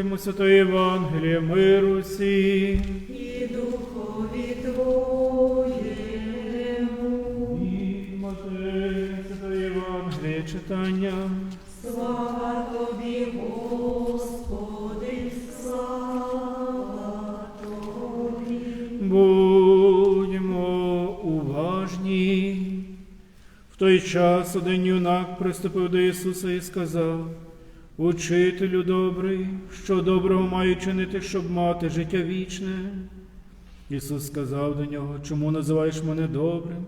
вислухаймо Святої Євангелія миру всім. І духові Твоєму. І Матея, Святої Євангелія читання. Слава Тобі, Господи, слава Тобі. Будьмо уважні. В той час один юнак приступив до Ісуса і сказав: Учителю добрий, що доброго маю чинити, щоб мати життя вічне. Ісус сказав до нього, чому називаєш мене добрим?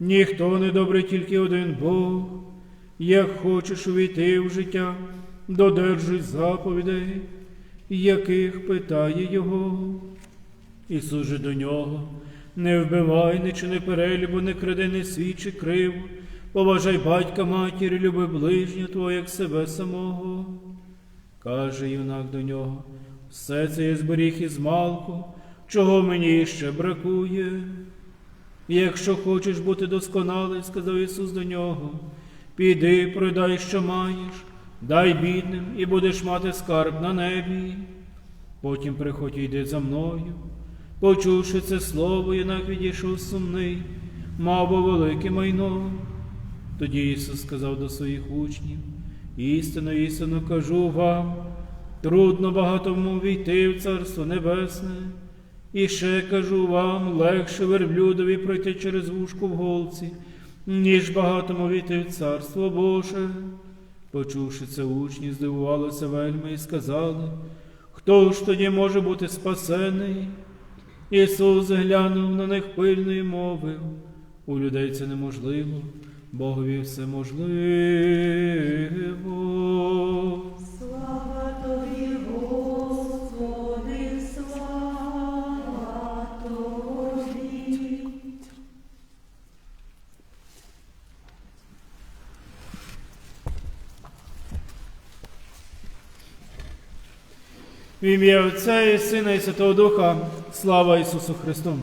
Ніхто не добрий, тільки один Бог. Як хочеш увійти в життя, додержуй заповідей, яких питає Його. Ісус же до нього, не вбивай, не чини перелюбу, не кради, не свідчи криву, поважай батька матір, люби ближнього твого, як себе самого. Каже юнак до нього, все це я зберіг із малку, чого мені ще бракує. Якщо хочеш бути досконалий, сказав Ісус до нього, піди, продай, що маєш, дай бідним, і будеш мати скарб на небі. Потім приходь і йди за мною. Почувши це слово, юнак відійшов сумний, мав велике майно. Тоді Ісус сказав до своїх учнів, істинно, істинно кажу вам, трудно багатому війти в Царство Небесне. І ще кажу вам, легше верблюдові пройти через вушку в голці, ніж багатому війти в Царство Боже. Почувши це, учні здивувалися вельми і сказали, хто ж тоді може бути спасений? Ісус глянув на них пильно і мовив, у людей це неможливо, Богові все можливо. Слава Тобі, Господи, слава Тобі. В ім'я Отця і Сина і Святого Духа, слава Ісусу Христу.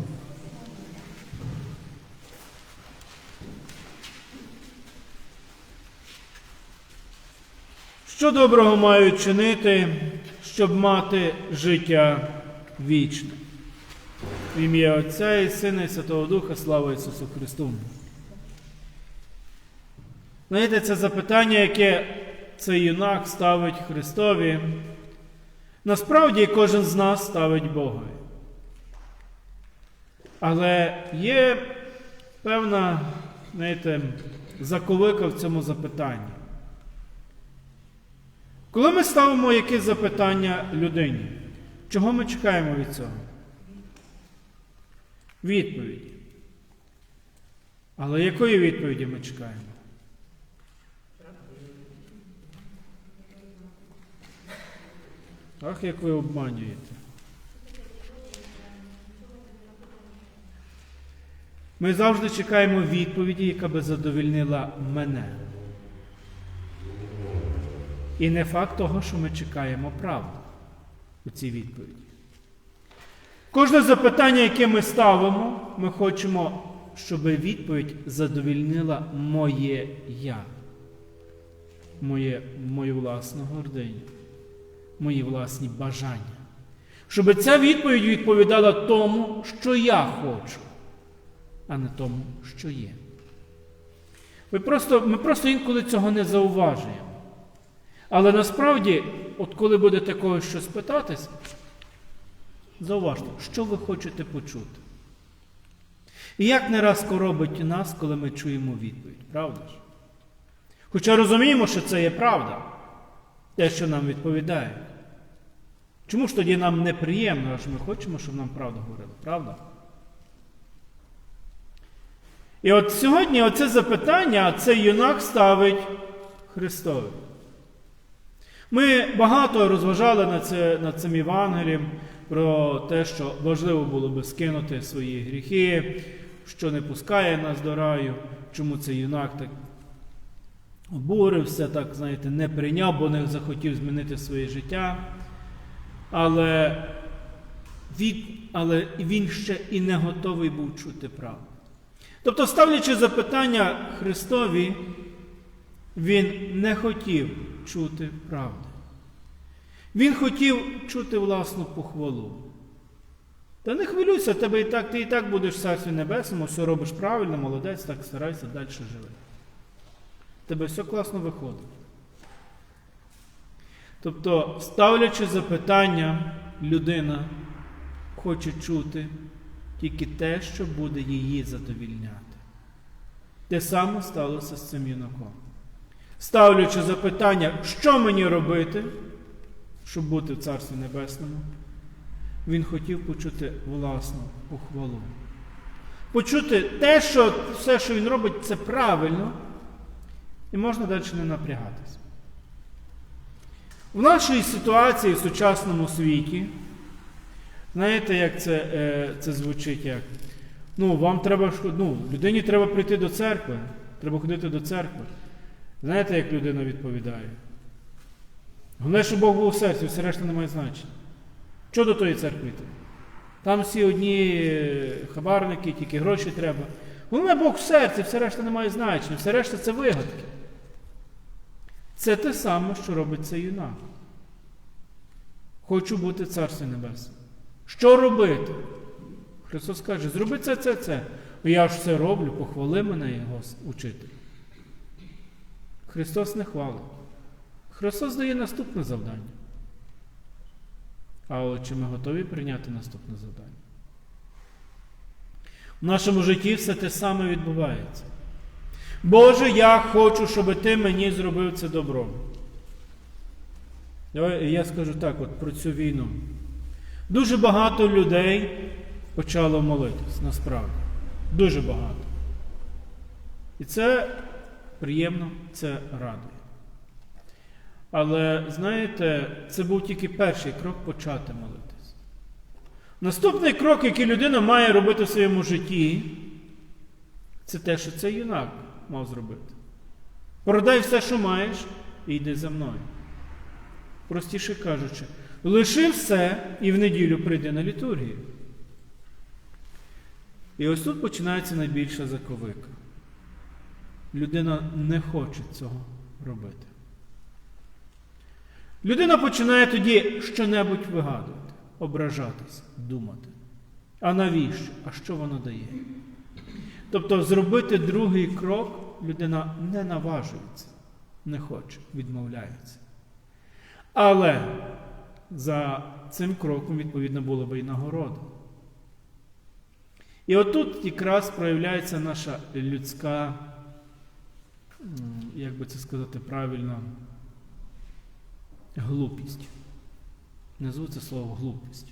Що доброго мають чинити, щоб мати життя вічне? В ім'я Отця і Сина і Святого Духа, слава Ісусу Христу. Знаєте, це запитання, яке цей юнак ставить Христові. Насправді кожен з нас ставить Богові. Але є певна, знаєте, заковика в цьому запитанні. Коли ми ставимо якесь запитання людині, чого ми чекаємо від цього? Відповіді. Але якої відповіді ми чекаємо? Ах, як ви обманюєте. Ми завжди чекаємо відповіді, яка би задовільнила мене. І не факт того, що ми чекаємо правду у цій відповіді. Кожне запитання, яке ми ставимо, ми хочемо, щоб відповідь задовільнила моє я, моє, мою власну гординю мої власні бажання. Щоб ця відповідь відповідала тому, що я хочу, а не тому, що є. Ми просто, ми просто інколи цього не зауважуємо. Але насправді, от коли будете когось щось питатись, зауважте, що ви хочете почути. І як не раз коробить нас, коли ми чуємо відповідь, правда ж? Хоча розуміємо, що це є правда те, що нам відповідають. Чому ж тоді нам неприємно, аж ми хочемо, щоб нам правду говорили, правда? І от сьогодні оце запитання цей юнак ставить Христові. Ми багато розважали над, це, над цим Євангелієм про те, що важливо було би скинути свої гріхи, що не пускає нас до раю, чому цей юнак так обурився, так, знаєте, не прийняв, бо не захотів змінити своє життя. але він, але він ще і не готовий був чути правду. Тобто, ставлячи запитання Христові, він не хотів чути правди. Він хотів чути власну похвалу. Та не хвилюйся, тебе і так, ти і так будеш в Царстві Небесному, все робиш правильно, молодець, так старайся, далі живи. Тебе все класно виходить. Тобто, ставлячи запитання, людина хоче чути тільки те, що буде її задовільняти. Те саме сталося з цим юнаком. Ставлячи запитання, що мені робити, щоб бути в Царстві Небесному, він хотів почути власну похвалу. Почути те, що все, що він робить, це правильно, і можна далі не напрягатися. В нашій ситуації в сучасному світі, знаєте, як це, е, це звучить як? Ну, вам треба ну, людині треба прийти до церкви, треба ходити до церкви. Знаєте, як людина відповідає? Головне, щоб Бог був у серці, все решта не має значення. Що до тої церкви йти? Там всі одні е, хабарники, тільки гроші треба. Головне Бог в серці, все решта не має значення, все решта це вигадки. Це те саме, що робить цей юнак. Хочу бути в Царстві Небесному. Що робити? Христос каже, зроби це, це, це. «Ну, Я ж все роблю, похвали мене його учитель. Христос не хвалить. Христос дає наступне завдання. А от чи ми готові прийняти наступне завдання? В нашому житті все те саме відбувається. Боже, я хочу, щоб ти мені зробив це добро. Я скажу так, от про цю війну. Дуже багато людей почало молитись, насправді. Дуже багато. І це приємно, це радує. Але знаєте, це був тільки перший крок почати молитись. Наступний крок, який людина має робити в своєму житті, це те, що цей юнак мав зробити. Продай все, що маєш, і йди за мною. Простіше кажучи, лиши все і в неділю прийди на літургію. І ось тут починається найбільша заковика. Людина не хоче цього робити. Людина починає тоді щонебудь вигадувати, ображатися, думати. А навіщо? А що воно дає? Тобто зробити другий крок людина не наважується, не хоче, відмовляється. Але за цим кроком, відповідно, була би і нагорода. І отут якраз проявляється наша людська, як би це сказати правильно, глупість. Назву це слово глупість.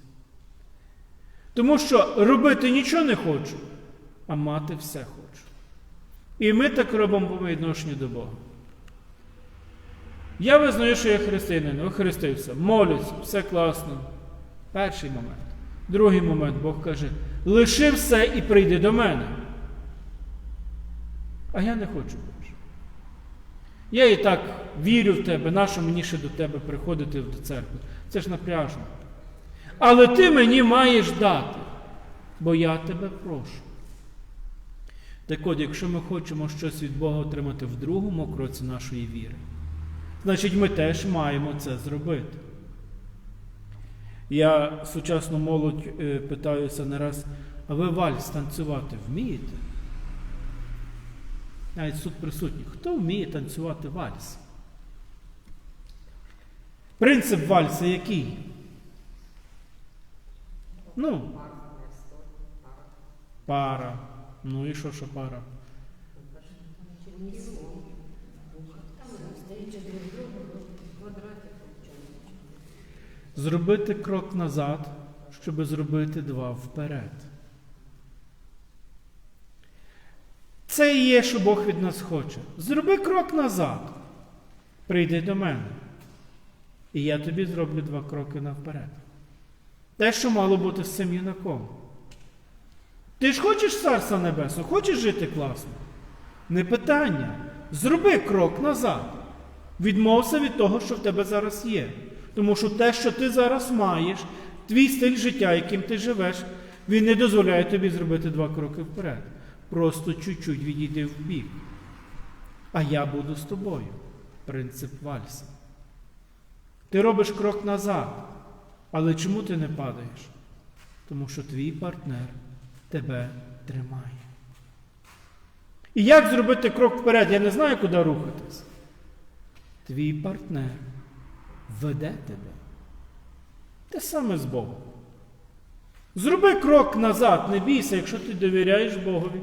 Тому що робити нічого не хочу, а мати все хочу. І ми так робимо по відношенню до Бога. Я визнаю, що я християнин, охрестився, молюся, все класно. Перший момент. Другий момент Бог каже: лиши все і прийди до мене. А я не хочу. Я і так вірю в тебе, нащо мені ще до тебе приходити до церкви? Це ж напряжно. Але ти мені маєш дати, бо я тебе прошу. Так от, якщо ми хочемо щось від Бога отримати в другому кроці нашої віри, значить ми теж маємо це зробити. Я сучасну молодь е, питаюся не раз, а ви вальс танцювати вмієте? Навіть тут присутні. Хто вміє танцювати вальс? Принцип вальса який? Ну, пара. Ну і що, що пара? Зробити крок назад, щоб зробити два вперед. Це і є, що Бог від нас хоче. Зроби крок назад. Прийди до мене. І я тобі зроблю два кроки навперед. Те, що мало бути з цим юнаком. Ти ж хочеш царства небесного, хочеш жити класно? Не питання. Зроби крок назад. Відмовся від того, що в тебе зараз є. Тому що те, що ти зараз маєш, твій стиль життя, яким ти живеш, він не дозволяє тобі зробити два кроки вперед. Просто чуть-чуть відійди в бік. А я буду з тобою. Принцип вальса. Ти робиш крок назад. Але чому ти не падаєш? Тому що твій партнер тебе тримає. І як зробити крок вперед? Я не знаю, куди рухатись. Твій партнер веде тебе. Те саме з Богом. Зроби крок назад, не бійся, якщо ти довіряєш Богові,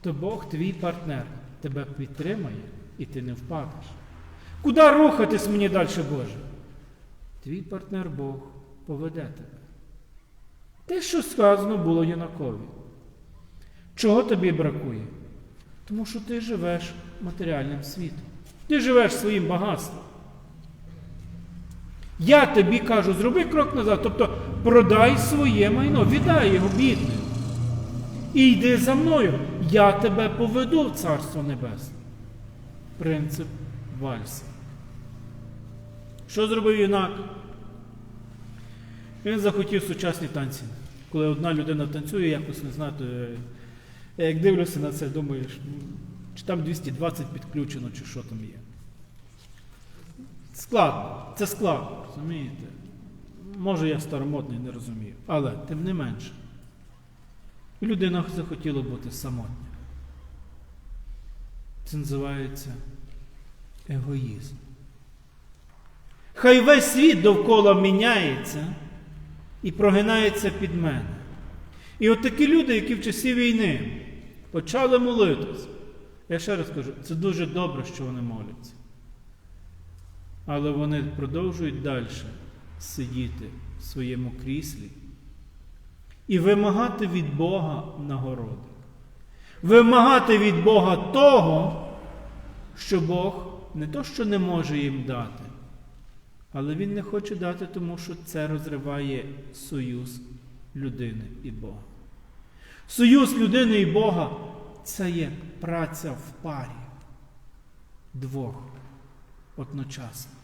то Бог твій партнер тебе підтримає і ти не впадеш. Куди рухатись мені далі, Боже? Твій партнер Бог поведе тебе. Те, що сказано було Юнакові. Чого тобі бракує? Тому що ти живеш матеріальним світом. Ти живеш своїм багатством. Я тобі кажу, зроби крок назад, тобто продай своє майно, віддай його бідним. І йди за мною. Я тебе поведу в Царство Небесне. Принцип вальса. Що зробив юнак? Він захотів сучасні танці. Коли одна людина танцює, якось не знаю, то я як дивлюся на це, думаєш, чи там 220 підключено, чи що там є. Складно, це складно, розумієте? Може, я старомодний, не розумію. Але тим не менше, людина захотіла бути самотня. Це називається егоїзм. Хай весь світ довкола міняється і прогинається під мене. І от такі люди, які в часі війни почали молитися. Я ще раз кажу, це дуже добре, що вони моляться. Але вони продовжують далі сидіти в своєму кріслі і вимагати від Бога нагороди. Вимагати від Бога того, що Бог не то, що не може їм дати, але Він не хоче дати, тому що це розриває союз людини і Бога. Союз людини і Бога це є праця в парі двох одночасно.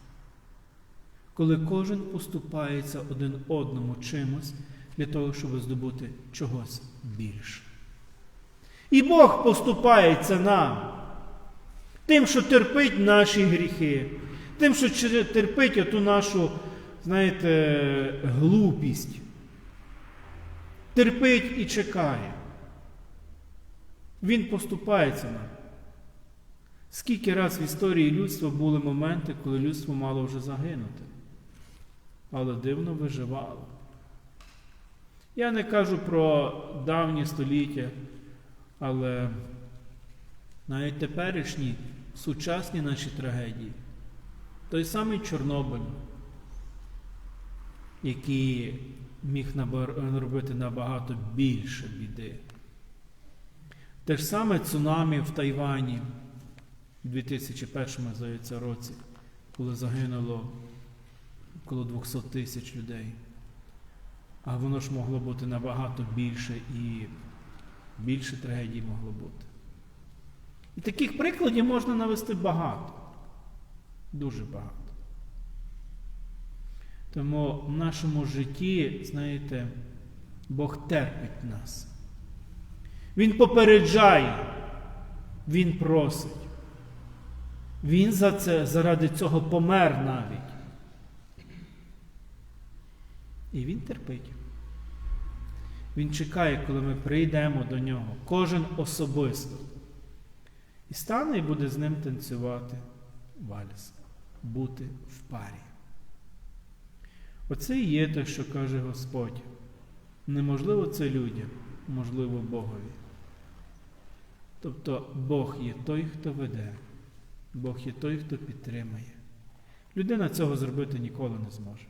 Коли кожен поступається один одному чимось для того, щоб здобути чогось більше. І Бог поступається нам тим, що терпить наші гріхи, тим, що терпить оту нашу, знаєте, глупість. Терпить і чекає. Він поступається нам. Скільки раз в історії людства були моменти, коли людство мало вже загинути, але дивно виживало. Я не кажу про давні століття, але навіть теперішні сучасні наші трагедії, той самий Чорнобиль, який міг робити набагато більше біди. Те ж саме цунамі в Тайвані у 2001 здається, році, коли загинуло коло 200 тисяч людей. А воно ж могло бути набагато більше і більше трагедій могло бути. І таких прикладів можна навести багато. Дуже багато. Тому в нашому житті, знаєте, Бог терпить нас. Він попереджає, Він просить. Він за це, заради цього помер навіть. І він терпить. Він чекає, коли ми прийдемо до нього, кожен особисто. І стане і буде з ним танцювати вальс, бути в парі. Оце і є те, що каже Господь. Неможливо це людям, можливо Богові. Тобто Бог є той, хто веде, Бог є той, хто підтримує. Людина цього зробити ніколи не зможе.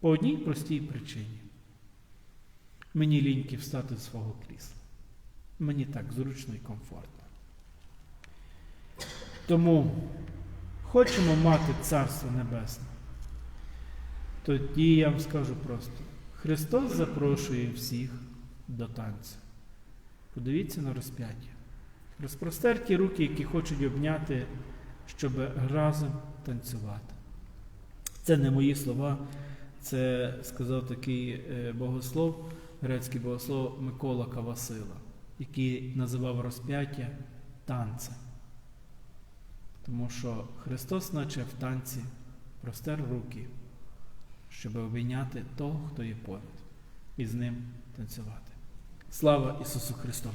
По одній простій причині. Мені ліньки встати з свого крісла. Мені так зручно і комфортно. Тому хочемо мати Царство Небесне. Тоді я вам скажу просто: Христос запрошує всіх до танцю. Подивіться на розп'яття. Розпростерті руки, які хочуть обняти, щоб разом танцювати. Це не мої слова, це сказав такий е, богослов, грецький богослов Микола Кавасила, який називав розп'яття танцем. Тому що Христос, наче в танці, простер руки, щоб обійняти того, хто є поряд, і з ним танцювати. Слава Ісусу Христу!